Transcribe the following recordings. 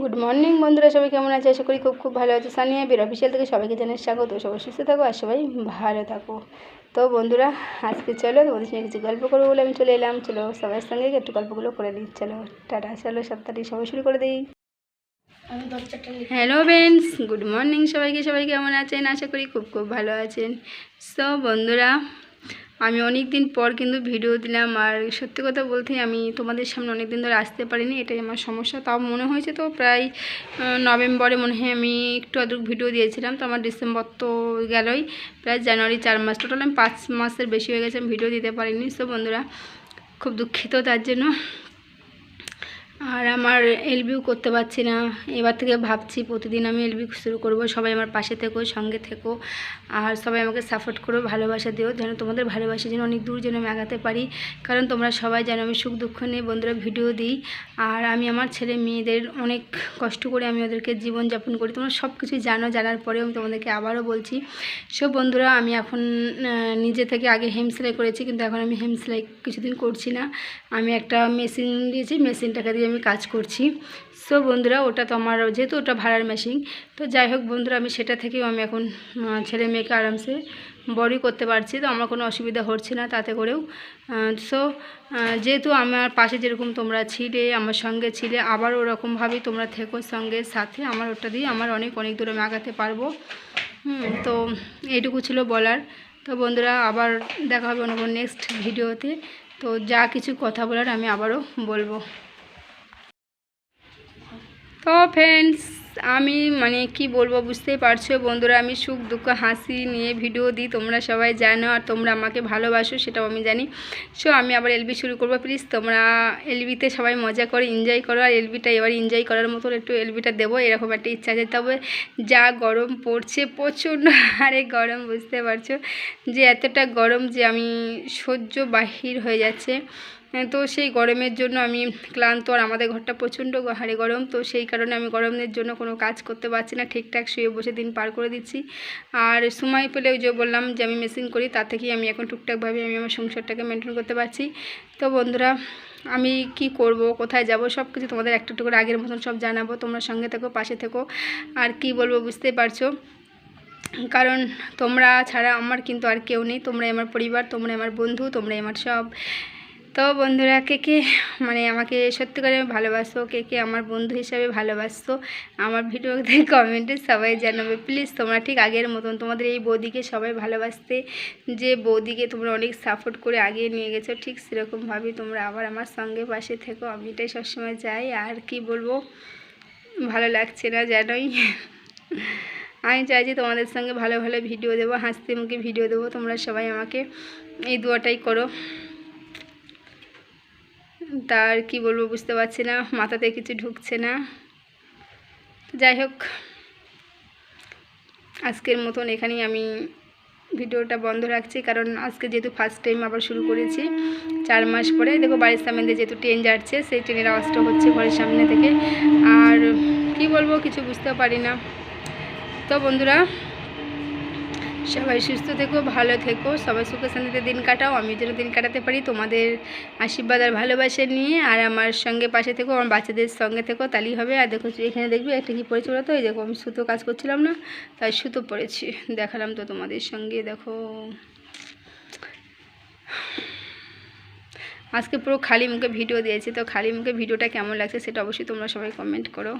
Good morning বন্ধুরা, সবাই কেমন আছে? আশা করি খুব খুব ভালো আছে। সানিয়া বীর অফিসিয়াল থেকে সবাইকে জানাই স্বাগত। সবাই সুস্থ থাকো আর সবাই ভালো থাকো। তো বন্ধুরা, আজকে চলো তোমাদের সঙ্গে কিছু গল্প করব বলে আমি চলে এলাম। চলো সবার সঙ্গে একটু গল্পগুলো করে দিই চলো, টাটা, চলো সপ্তাহটি সবাই শুরু করে দিই। হ্যালো ফ্রেন্ডস গুড মর্নিং সবাইকে। সবাই কেমন আছেন? আশা করি খুব খুব ভালো আছেন। সো বন্ধুরা আমি অনেক দিন পর কিন্তু ভিডিও দিলাম, আর সত্যি কথা বলতে আমি তোমাদের সামনে অনেক দিন ধরে আসতে পারিনি, এটাই আমার সমস্যা। তাও মনে হয়েছে তো প্রায় নভেম্বরে মনে হয় আমি একটু আদুক ভিডিও দিয়েছিলাম, তো আমার ডিসেম্বর তো গেলই, প্রায় জানুয়ারি চার মাস, টোটাল আমি পাঁচ মাসের বেশি হয়ে গেছে আমি ভিডিও দিতে পারিনি। সো বন্ধুরা, খুব দুঃখিত তার জন্য। আর আমার এলবিও করতে পারছি না। এবার থেকে ভাবছি প্রতিদিন আমি এলবি শুরু করব। সবাই আমার পাশে থেকো, সঙ্গে থেকো। আর সবাই আমাকে সাপোর্ট করো, ভালোবাসা দিও, যেন তোমাদের ভালোবাসা যেন অনেক দূর যেন আমি আগাতে পারি। কারণ তোমরা সবাই যেন আমি সুখ দুঃখ নিয়ে বন্ধুরা ভিডিও দিই। আর আমি আমার ছেলে মেয়েদের অনেক কষ্ট করে আমি ওদেরকে জীবনযাপন করি। তোমরা সব কিছুই জানো, জানার পরেও আমি তোমাদেরকে আবারও বলছি। সব বন্ধুরা, আমি এখন নিজে থেকে আগে হেম সেলাই করেছি, কিন্তু এখন আমি হেম সেলাই কিছুদিন করছি না। আমি একটা মেশিন দিয়েছি মেশিনটাকে দিয়ে আমি কাজ করছি। সো বন্ধুরা, ওটা তো আমার, যেহেতু ওটা ভাড়ার মেশিন তো যাই হোক বন্ধুরা, আমি সেটা থেকেও আমি এখন ছেলে মেয়েকে আরামসে বড়ই করতে পারছি, তো আমার কোনো অসুবিধা হচ্ছে না তাতে করেও। সো যেহেতু আমার পাশে যেরকম তোমরা ছিলে, আমার সঙ্গে ছিলে, আবার ওরকমভাবেই তোমরা থেকো সঙ্গে সাথে, আমার ওটা দিয়ে আমার অনেক অনেক দূরে আমি আগাতে পারব। তো এইটুকু ছিল বলার। তো বন্ধুরা, আবার দেখা হবে অন্য নেক্সট ভিডিওতে তো যা কিছু কথা বলার আমি আবারও বলব। তো ফ্রেন্ডস আমি মানে কি বলব বুঝতেই পারছ বন্ধুরা, আমি সুখ, দুঃখ, হাসি নিয়ে ভিডিও দিই, তোমরা সবাই জানো আর তোমরা আমাকে ভালোবাসো সেটাও আমি জানি। সো আমি আবার এলবি শুরু করব প্লিজ তোমরা এলবিতে সবাই মজা করে এনজয় করো আর এলবিটা এবার এনজয় করার মতো একটু এলবিটা দেবো, এরকম একটা ইচ্ছা আছে। তবে যা গরম পড়ছে, প্রচণ্ড হারে গরম, বুঝতে পারছ? যে এতটা গরম যে আমি সহ্য বাহির হয়ে যাচ্ছে। তো সেই গরমের জন্য আমি ক্লান্ত আর আমাদের ঘরটা প্রচণ্ড হারে গরম, তো সেই কারণে আমি গরমের জন্য কোনো কাজ করতে পারছি না, ঠিকঠাক শুয়ে বসে দিন পার করে দিচ্ছি। আর সময় পেলে ওই যে বললাম যে আমি মেশিন করি, তা থেকেই আমি এখন টুকটাকভাবে আমি আমার সংসারটাকে মেনটেন করতে পারছি। তো বন্ধুরা, আমি কি করব, কোথায় যাব সব কিছু তোমাদের একটা একটু আগের মতন সব জানাব, তোমরা সঙ্গে থেকো, পাশে থেকো। আর কি বলব বুঝতেই পারছ? কারণ তোমরা ছাড়া আমার কিন্তু আর কেউ নেই, তোমরাই আমার পরিবার, তোমরাই আমার বন্ধু, তোমরাই আমার সব। তো বন্ধুরা কে কে মানে আমাকে সত্যি করে ভালোবাসো, কে কে আমার বন্ধু হিসাবে ভালোবাসো, আমার ভিডিওতে কমেন্টে সবাই জানাবে। প্লিজ তোমরা ঠিক আগের মতন তোমাদের এই বৌদিকে সবাই ভালোবাসতে, যে বৌদিকে তোমরা অনেক সাপোর্ট করে আগিয়ে নিয়ে গেছো, ঠিক সেরকমভাবেই তোমরা আবার আমার সঙ্গে পাশে থেকো। আমি এটাই সবসময় চাই, আর কি বলব? ভালো লাগছে না জানোই। আমি চাইছি তোমাদের সঙ্গে ভালো ভালো ভিডিও দেবো হাসতে মুখে ভিডিও দেবো, তোমরা সবাই আমাকে এই দুয়াটাই করো। তার কি বলব বুঝতে পারছি না, মাথাতে কিছু ঢুকছে না। যাই হোক, আজকের মতন এখানেই আমি ভিডিওটা বন্ধ রাখছি, কারণ আজকে যেহেতু ফার্স্ট টাইম আবার শুরু করেছি, চার মাস পরে। দেখো বাড়ির সামনে দিয়ে যেহেতু ট্রেন যাচ্ছে, সেই ট্রেনের আওয়াজটা হচ্ছে ঘরের সামনে থেকে। আর কি বলব, কিছু বুঝতে পারি না। তো বন্ধুরা সবাই সুস্থ থেকো, ভালো থেকো। সবাই সুখে শান্তিতে দিন কাটাও। আমি যেন দিন কাটাতে পারি তোমাদের আশীর্বাদ আর ভালোবাসা নিয়ে। আর আমার সঙ্গে পাশে থেকো, আমার বাচ্চাদের সঙ্গে থেকো তাহলেই হবে। আর দেখো এখানে দেখবি একটা কি পড়েছে বলো তো? এই দেখো, আমি সুতো কাজ করছিলাম না, তাই সুতো পড়েছি। দেখালাম তো তোমাদের সঙ্গে, দেখো। আজকে পুরো খালি মুখে ভিডিও দিয়েছি, তো খালি মুখে ভিডিওটা কেমন লাগছে সেটা অবশ্যই তোমরা সবাই কমেন্ট করো।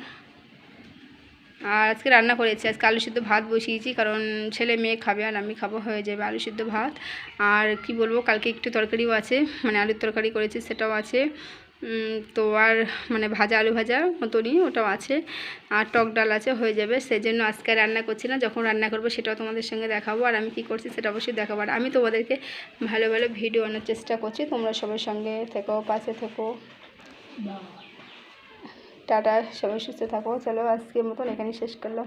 আর আজকে রান্না করেছি। আজকে আলু সিদ্ধ ভাত বসিয়েছি, কারণ ছেলে মেয়ে খাবে আর আমি খাব হয়ে যাবে আলু সিদ্ধ ভাত। আর কি বলব, কালকে একটু তরকারিও আছে মানে আলুর তরকারি করেছি, সেটাও আছে। তো আর মানে ভাজা আলু ভাজা মতনই ওটাও আছে। আর টক ডাল আছে, হয়ে যাবে। সেই জন্য আজকে রান্না করছি না, যখন রান্না করব সেটাও তোমাদের সঙ্গে দেখাবো। আর আমি কি করছি সেটা অবশ্যই দেখাবো। আর আমি তোমাদেরকে ভালো ভালো ভিডিও আনার চেষ্টা করছি, তোমরা সবার সঙ্গে থেকো, পাশে থেকো। টাটা সবাই সুস্থ থাকো। চলো আজকের মতন এখানেই শেষ করলাম।